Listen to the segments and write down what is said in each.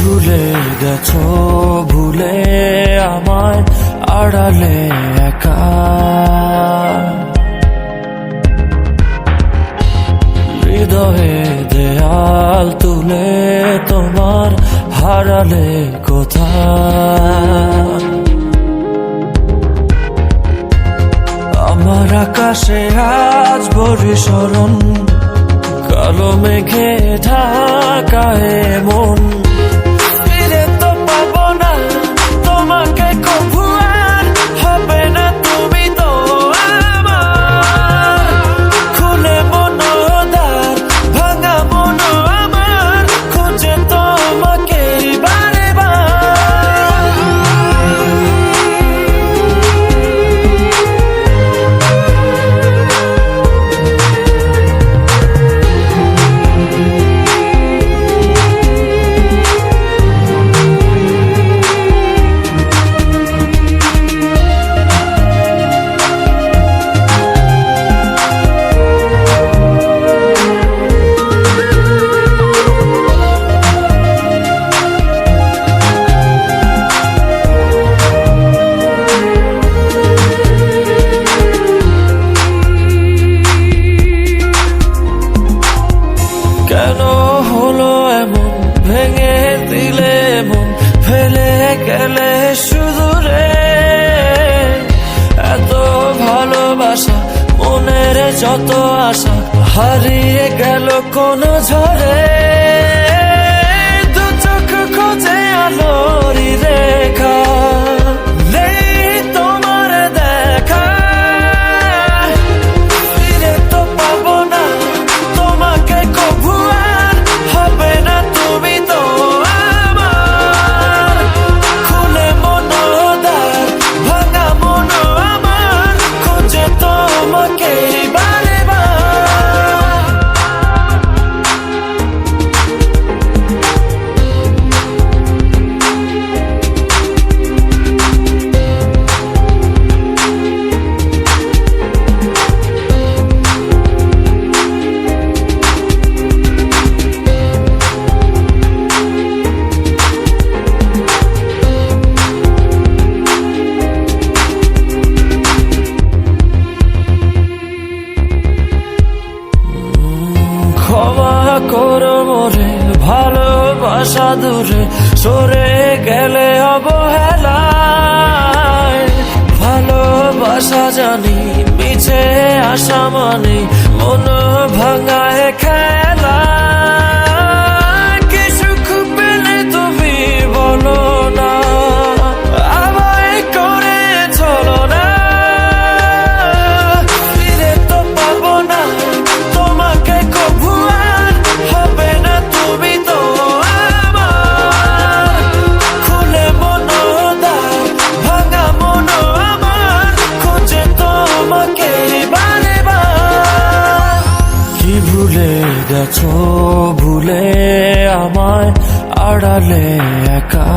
ভুলে গেছো, ভুলে আমায় আড়ালে একা। হৃদয়ে দেয়াল তুলে তোমার হারালে কোথায়? আমার আকাশে আজ বরিশরণ কালো মেঘে ঢাকায় মন। গেলে শুধু রে এত ভালোবাসা মনের যত আশা হারিয়ে গেল কোন ঝড়ে। ক্ষমা করো মরে, ভালোবাসা দূরে সরে গেলে অবহেলায়। ভালোবাসা জানি, মিছে আসা মানে মন ভাঙায় গেছো ভুলে আমায় আড়ালে একা।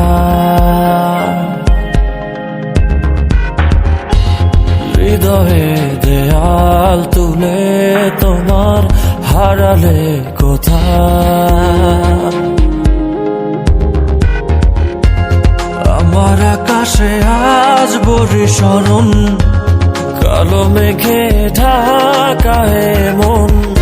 হৃদয়ে দেয়াল তুলে তোমার হারালে কোথায়? আমার আকাশে আজ বরিশরণ কালো মেঘে ঢাকায় মন।